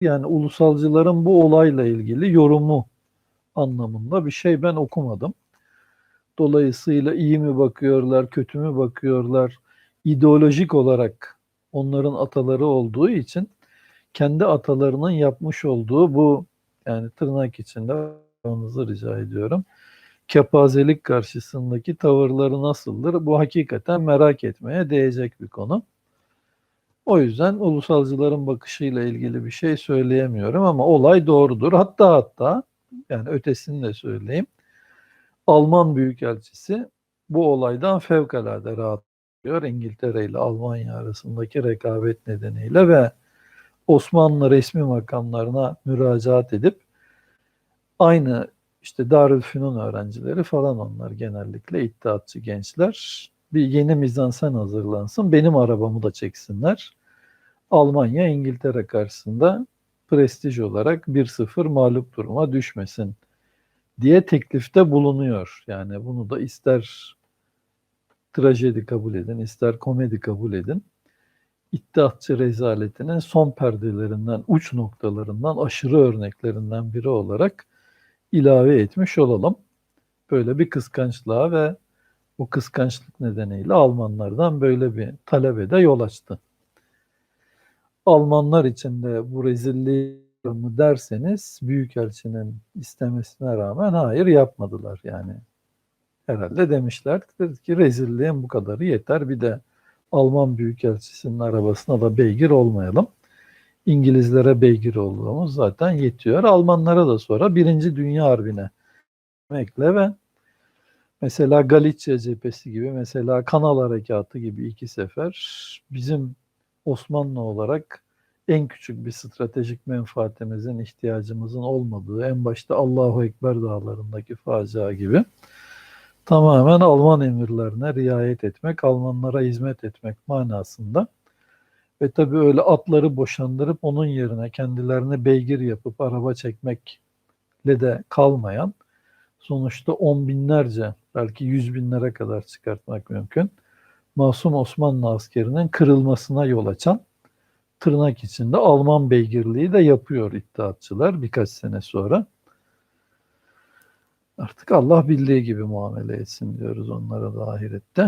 yani ulusalcıların bu olayla ilgili yorumu anlamında bir şey ben okumadım. Dolayısıyla iyi mi bakıyorlar, kötü mü bakıyorlar, ideolojik olarak onların ataları olduğu için kendi atalarının yapmış olduğu bu yani tırnak içinde olmanızı rica ediyorum. Kepazelik karşısındaki tavırları nasıldır? Bu hakikaten merak etmeye değecek bir konu. O yüzden ulusalcıların bakışıyla ilgili bir şey söyleyemiyorum ama olay doğrudur. Hatta hatta yani ötesini de söyleyeyim. Alman Büyükelçisi bu olaydan fevkalade rahatlıyor. İngiltere ile Almanya arasındaki rekabet nedeniyle ve Osmanlı resmi makamlarına müracaat edip aynı işte Darülfünun öğrencileri falan onlar genellikle iddiatçı gençler. Bir yeni mizansen hazırlansın. Benim arabamı da çeksinler. Almanya İngiltere karşısında prestij olarak 1-0 mağlup duruma düşmesin diye teklifte bulunuyor. Yani bunu da ister trajedi kabul edin, ister komedi kabul edin. İddiatçı rezaletinin son perdelerinden, uç noktalarından, aşırı örneklerinden biri olarak ilave etmiş olalım. Böyle bir kıskançlığa ve o kıskançlık nedeniyle Almanlardan böyle bir talebe de yol açtı. Almanlar için de bu rezilliği mı derseniz Büyükelçinin istemesine rağmen hayır yapmadılar yani. Herhalde demişler ki rezilliğin bu kadarı yeter bir de Alman Büyükelçisinin arabasına da beygir olmayalım. İngilizlere beygir olduğumuz zaten yetiyor. Almanlara da sonra Birinci Dünya Harbi'ne ekle ve mesela Galicia cephesi gibi mesela Kanal Harekatı gibi iki sefer bizim Osmanlı olarak en küçük bir stratejik menfaatimizin, ihtiyacımızın olmadığı, en başta Allahu Ekber dağlarındaki facia gibi tamamen Alman emirlerine riayet etmek, Almanlara hizmet etmek manasında. Ve tabii öyle atları boşandırıp onun yerine kendilerine beygir yapıp araba çekmekle de kalmayan, sonuçta on binlerce, belki yüz binlere kadar çıkartmak mümkün, Masum Osmanlı askerinin kırılmasına yol açan tırnak içinde Alman beygirliği de yapıyor iddiatçılar birkaç sene sonra. Artık Allah bildiği gibi muamele etsin diyoruz onlara da ahirette.